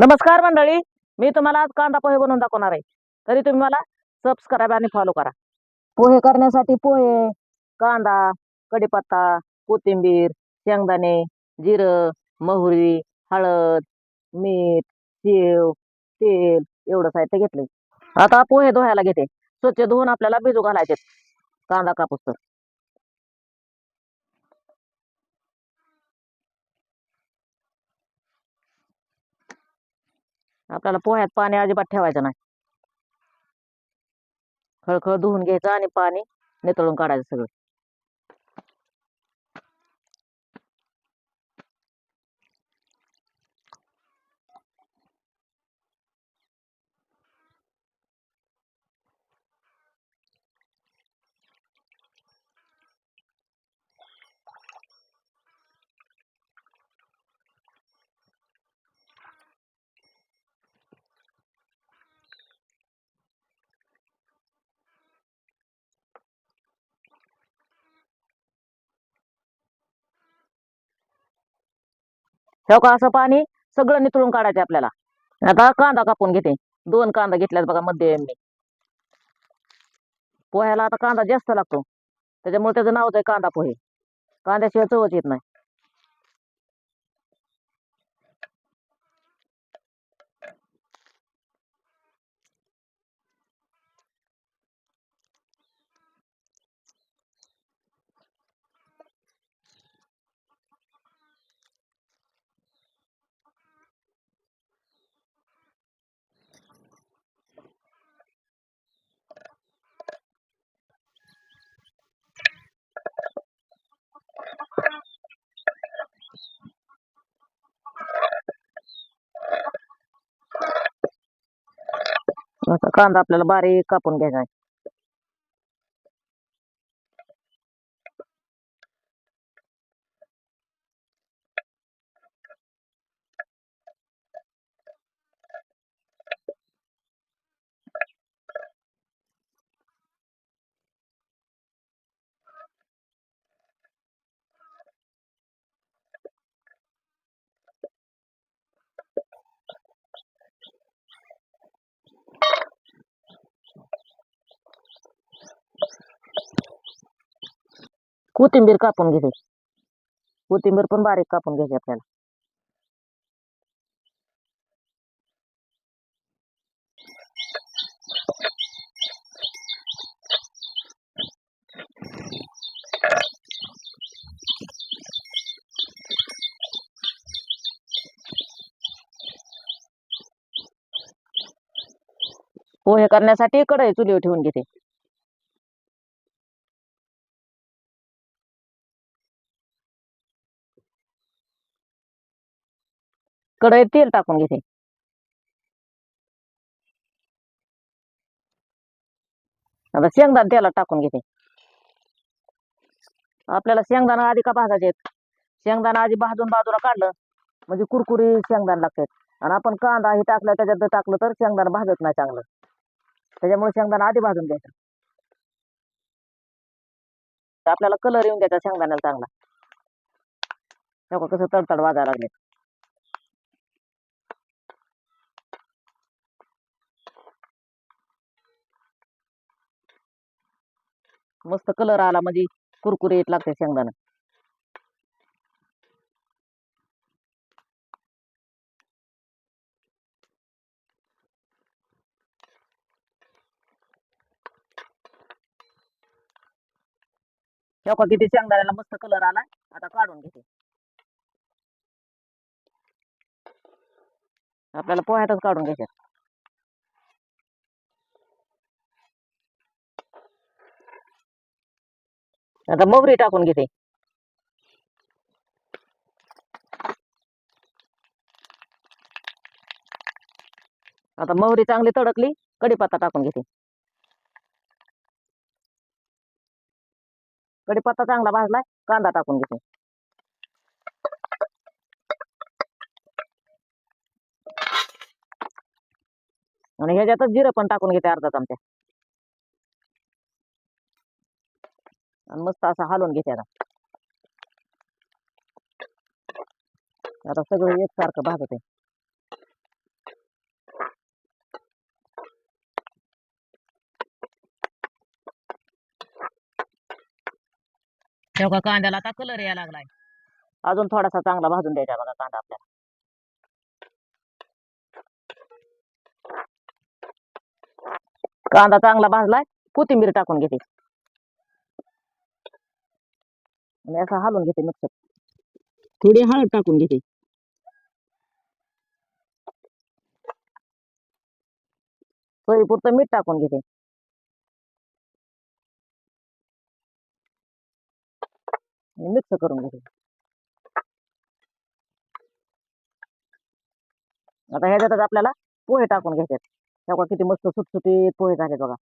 नमस्कार मंडळी मी तुम्हाला आज कांदा पोहे बनवून दाखवणार आहे. तरी तुम्ही मला सबस्क्राईब आणि फॉलो करा. पोहे करण्यासाठी पोहे कांदा कढीपत्ता कोथिंबीर शेंगदाणे जिरं मोहरी हळद मीठ शेव तेल एवढं साहित्य घेतलंय. आता पोहे धुवायला घेते. स्वच्छ धुवून आपल्याला भिजू घालायचे कांदा कापूस तर. आपल्याला पोह्यात पाणी अजिबात ठेवायचं नाही. खळखळ धुवून घ्यायचं आणि पाणी नितळून काढायचं सगळं. हो का असं पाणी सगळं नितळून काढायचं आपल्याला. आता कांदा कापून घेते. दोन कांदा घेतल्यात बघा मध्ये मी पोह्याला आता कांदा जास्त लागतो. त्याच्यामुळे त्याचं नावच आहे कांदा पोहे. कांद्याशिवाय चवच येत नाही. आता कांदा आपल्याला बारीक कापून घ्यायचा आहे. कोथिंबीर कापून घेते. कोथिंबीर पण बारीक कापून घ्यायची आपल्याला. पोहे करण्यासाठी कढई चुलीवर ठेवून घेते. कढईत तेल टाकून घेते. आता शेंगदाणा तेलात टाकून घेते. आपल्याला शेंगदाणा आधी का भाजायचे शेंगदाणा आधी भाजून बाजूला काढलं म्हणजे कुरकुरी शेंगदाणा लागतात. आणि आपण कांदा हे टाकलं त्याच्यात टाकलं तर शेंगदाणा भाजत नाही चांगलं. त्याच्यामुळे शेंगदाणा आधी भाजून घ्यायचा. आपल्याला कलर येऊन द्यायचा शेंगदाण्याला चांगला. कसं तडतड वाजायला लागले. मस्त कलर आला म्हणजे कुरकुरीत लागते शेंगदाणा. तेव्हा किती शेंगदाण्याला मस्त कलर आला आता काढून घेते. आपल्याला पोह्यातच काढून घ्यायचे. आता मोहरी टाकून घेते. आता मोहरी चांगली तडकली कढीपत्ता टाकून घेते. कढीपत्ता चांगला भाजलाय कांदा टाकून घेते. आणि ह्याच्यातच जिरं पण टाकून घेते अर्धा चमचा. आणि मस्त असा हलवून घेते आता. आता सगळं एकसारखं भाजत. आहे तेव्हा कांद्याला? आता कलर यायला लागलाय. अजून थोडासा चांगला भाजून द्यायचा बघा कांदा आपल्याला. कांदा चांगला भाजलाय कोथिंबीर टाकून घेते. आणि असं हलवून घेते मिक्सर. थोडी हळद टाकून घेते. सोयीपुरतं मीठ टाकून घेते. आणि मिक्स करून घेते. आता ह्याच्यातच आपल्याला पोहे टाकून घ्यायचे तेव्हा किती मस्त सुटसुटीत पोहे झाले बघा.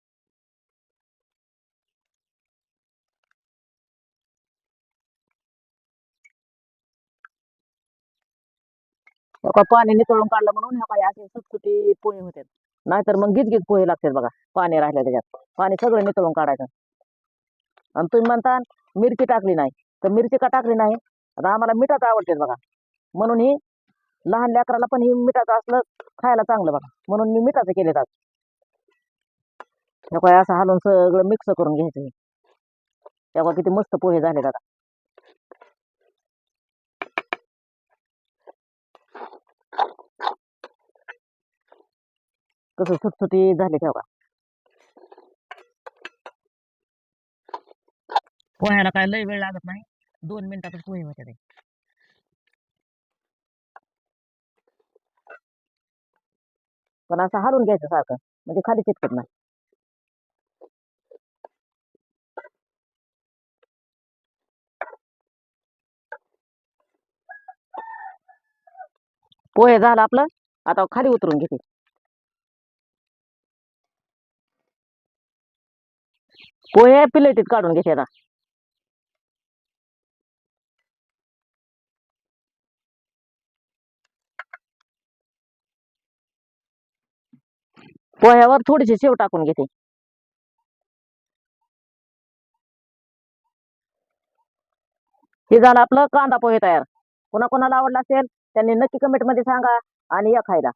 का पाणी नितळून काढलं म्हणून ह्या काही असे सुटसुटी पोहे होते. नाहीतर मग गिजगीज पोहे लागतात बघा पाणी राहिलं त्याच्यात. पाणी सगळं नितळून काढायचं. आणि तुम्ही म्हणता मिरची टाकली नाही. तर मिरची का टाकली नाही? आता आम्हाला मिठाच आवडते बघा. म्हणून ही लहान लेकराला पण ही मिठाचं असलं खायला चांगलं बघा. म्हणून मी मिठाचं केले आज. काय असं हालून सगळं मिक्स करून घ्यायचं हे. तेव्हा किती मस्त पोहे झाले दादा कसं सुटसुटीत झाले तेव्हा पोह्याला काय लय वेळ लागत नाही. दोन मिनिटातच पोहे होते ते. पण असं हालून घ्यायचं सारखं. म्हणजे खाली चिटकत नाही. पोहे झालं आपलं. आता खाली उतरून घेते. पोहे प्लेटीत काढून घेते आता पोह्यावर थोडीशी शेव टाकून घेते. हे झालं आपलं कांदा पोहे तयार. कोणाकोणाला आवडला असेल त्यांनी नक्की कमेंटमध्ये सांगा आणि या खायला.